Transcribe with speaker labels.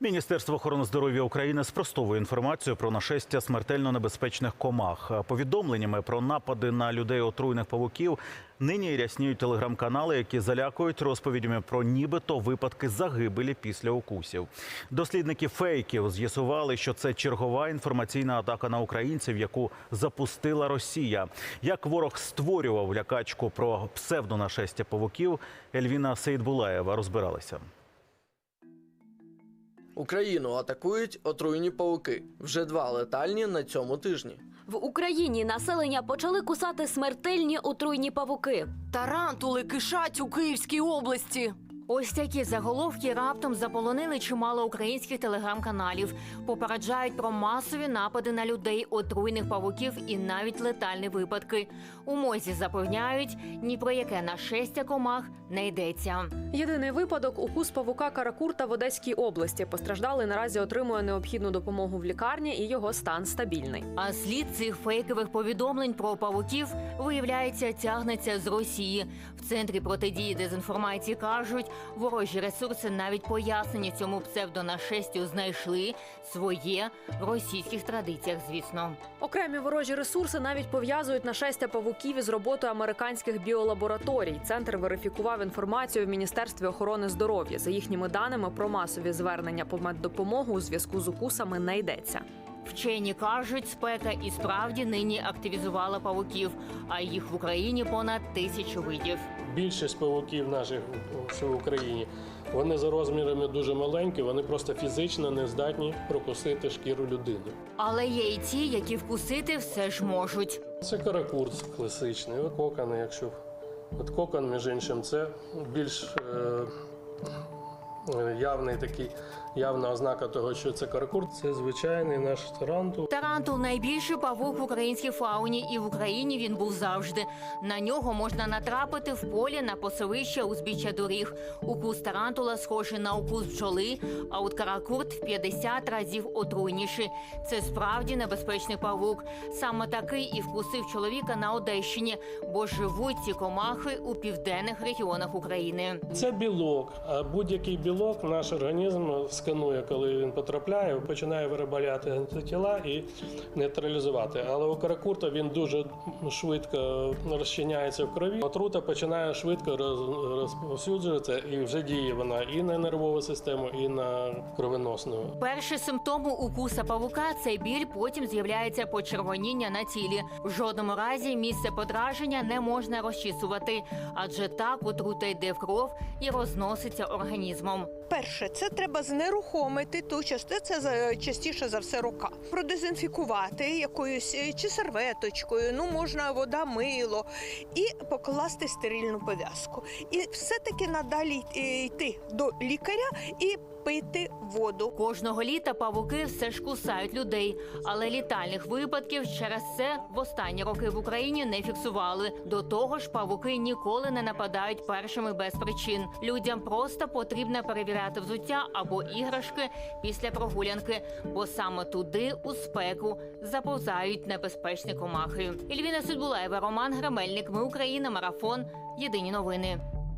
Speaker 1: Міністерство охорони здоров'я України спростовує інформацію про нашестя смертельно небезпечних комах. Повідомленнями про напади на людей отруйних павуків нині рясніють телеграм-канали, які залякують розповідями про нібито випадки загибелі після укусів. Дослідники фейків з'ясували, що це чергова інформаційна атака на українців, яку запустила Росія. Як ворог створював лякачку про псевдонашестя павуків, Ельвіна Сейдбулаєва розбиралася.
Speaker 2: Україну атакують отруйні пауки. Вже два летальні на цьому тижні.
Speaker 3: В Україні населення почали кусати смертельні отруйні павуки.
Speaker 4: Тарантули кишать у Київській області.
Speaker 5: Ось такі заголовки раптом заполонили чимало українських телеграм-каналів. Попереджають про масові напади на людей, отруйних павуків і навіть летальні випадки. У мозі запевняють, ні про яке нашестя комах не йдеться.
Speaker 6: Єдиний випадок укус павука Каракурта в Одеській області. Постраждалий наразі отримує необхідну допомогу в лікарні, і його стан стабільний.
Speaker 5: А слід цих фейкових повідомлень про павуків виявляється тягнеться з Росії. В центрі протидії дезінформації кажуть, ворожі ресурси навіть пояснення цьому псевдонашестю знайшли своє в російських традиціях, звісно.
Speaker 6: Окремі ворожі ресурси навіть пов'язують нашестя павуків із роботою американських біолабораторій. Центр верифікував інформацію в Міністерстві охорони здоров'я. За їхніми даними про масові звернення по меддопомогу у зв'язку з укусами не йдеться.
Speaker 5: Вчені кажуть, спека і справді нині активізувала павуків, а їх в Україні понад тисячу видів.
Speaker 7: Більшість павуків наших що в Україні вони за розмірами дуже маленькі, вони просто фізично не здатні прокусити шкіру людини.
Speaker 5: Але є і ті, які вкусити все ж можуть.
Speaker 7: Це каракурц класичний, кокон, якщо от кокон, між іншим, це більш е, е, явний такий, явна ознака того, що це каракурц. Це звичайний наш тарантул.
Speaker 5: Тарантул найбільший павук в українській фауні, і в Україні він був завжди. На нього можна натрапити в полі на пасовище узбіччя доріг. Укус тарантула схожий на укус бджоли, а от каракурт в 50 разів отруйніший. Це справді небезпечний павук. Саме такий і вкусив чоловіка на Одещині, бо живуть ці комахи у південних регіонах України.
Speaker 7: Це білок, а будь-який білок наш організм сканує, коли він потрапляє, починає виробляти антитіла і нейтралізувати. Але у каракурта він дуже швидко розчиняється в крові. Отрута починає швидко роз- розповсюджуватися і вже діє вона і на нервову систему, і на кровоносну.
Speaker 5: Перші симптоми укуса павука це біль, потім з'являється почервоніння на тілі. В жодному разі місце подраження не можна розчісувати, адже так отрута йде в кров і розноситься організмом.
Speaker 8: Перше, це треба знерухомити ту частину, це частіше за все рука. Продезінфікувати якоюсь е, чи серветочкою, ну можна вода, мило, і покласти стерильну пов'язку. І все-таки надалі е, йти до лікаря і пити воду.
Speaker 5: Кожного літа павуки все ж кусають людей, але літальних випадків через це в останні роки в Україні не фіксували. До того ж, павуки ніколи не нападають першими без причин. Людям просто потрібно перевіряти взуття або іграшки після прогулянки, бо саме туди у спеку заповзають небезпечні комахи. Ільвіна Судбулаєва, Роман Грамельник. Ми Україна. Марафон. Єдині новини.